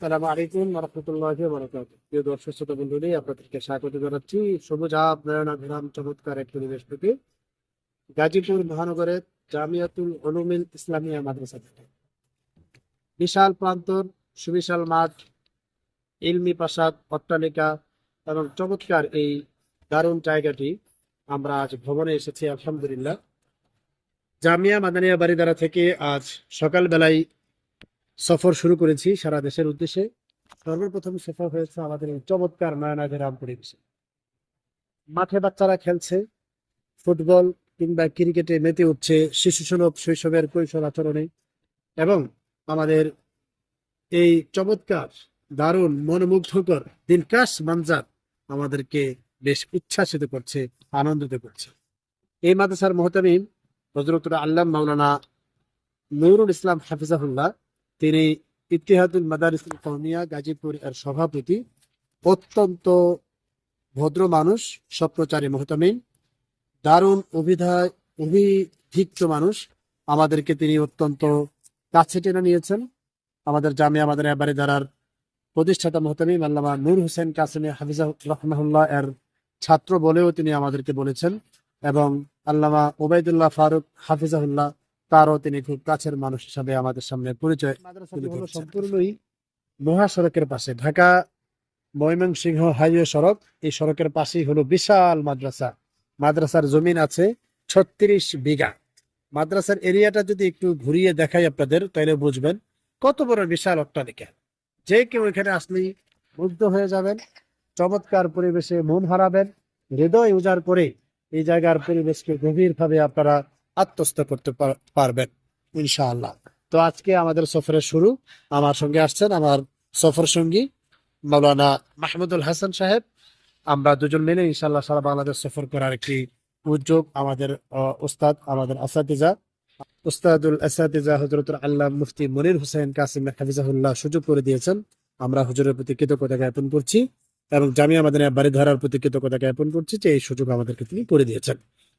সালাম আলাইকুম রহমতুল্লাহ বরকাত প্রিয় দর্শক, শ্রোতা বন্ধুরা আপনাদেরকে স্বাগত জানাচ্ছি। সবুজ আব নয়নাভিরাম চমৎকার এক পরিবেশ থেকে গাজীপুর মহানগরের জামিয়াতুল অনুমিল ইসলামিয়া মাদ্রাসা থেকে। বিশাল প্রান্তর, সুবিশাল মাঠ, ইলমি প্রাসাদ, অট্টালিকা এবং চমৎকার এই দারুণ জায়গাটি আমরা আজ ভ্রমণে এসেছি, আলহামদুলিল্লাহ। জামিয়া মাদানিয়া বাড়িদারা থেকে আজ সকালবেলায় সফর শুরু করেছি সারা দেশের উদ্দেশ্যে। সর্বপ্রথম সফর হয়েছে আমাদের এই চমৎকার নয়নাভিরাম পরিবেশে মাঠে বাচ্চারা খেলছে, ফুটবল কিংবা ক্রিকেটে মেতে উঠছে শিশু সুলভ শৈশবের কৈশোর আচরণে এবং আমাদের এই চমৎকার, দারুণ, মনোমুগ্ধকর দিলকাশ মানজার আমাদেরকে বেশ উচ্ছ্বাসিত করছে, আনন্দিত করছে। এই মাদ্রাসার মহতামিম হজরতুল আল্লাহ মাওলানা নুরুল ইসলাম হাফিজাহুল্লাহ তিনি ইতিহাদুল মাদারিস কৌমিয়া গাজীপুর এর সভাপতি, অত্যন্ত ভদ্র মানুষ, স্বপ্নচারী মহতামিন দারুণ অভিধায় অভিধিক্ত মানুষ। আমাদেরকে তিনি অত্যন্ত কাছে টেনে নিয়েছেন। আমাদের জামিয়া আমাদের এবারে দ্বারার প্রতিষ্ঠাতা মহতামিম আল্লামা নূর হোসেন কাসিমি হাফিজা রহমাহুল্লাহ এর ছাত্র বলেও তিনি আমাদেরকে বলেছেন এবং আল্লামা ওবায়দুল্লাহ ফারুক হাফিজাহুল্লাহ তারও তিনি খুব কাছের মানুষ হিসাবে আমাদের সামনে পরিচয় সম্পূর্ণই মহাসড়কের পাশে ঢাকা ময়মনসিংহ হাইওয়ে সড়ক। এই সড়কের পাশেই হলো বিশাল মাদ্রাসা। মাদ্রাসার জমিন আছে ছত্রিশ বিঘা। মাদ্রাসার এরিয়াটা যদি একটু ঘুরিয়ে দেখাই আপনাদের তাহলে বুঝবেন কত বড় বিশাল অট্টালিকা। যে কেউ এখানে আসলেই মুগ্ধ হয়ে যাবেন চমৎকার পরিবেশে মন হারাবেন হৃদয় উজাড় করে এই জায়গার পরিবেশকে গভীরভাবে আপনারা আত্মস্থ করতে পারবেন, ইনশাআল্লাহ। তো আজকে আমাদের সফরের শুরু। আমার সঙ্গে আসছেন আমার সফর সঙ্গী মৌলানা মাহমুদুল হাসান সাহেব। আমরা দুজন মিলে ইনশাআল্লাহ সারা বাংলাদেশ সফর করার একটি উদ্যোগ আমাদের উস্তাদ আমাদের আসাতিজা। উস্তাদুল আসাতিজা হজরতুল আল্লাহ মুফতি মনির হুসেন কাসিম হাফিজাহুল্লাহ সুযোগ করে দিয়েছেন। আমরা হুজুরের প্রতি কৃতজ্ঞতা জ্ঞাপন করছি এবং জামিয়া মাদানিয়া বাড়ি ধরার প্রতি কৃতজ্ঞতা জ্ঞাপন করছি যে এই সুযোগ আমাদেরকে তিনি করে দিয়েছেন।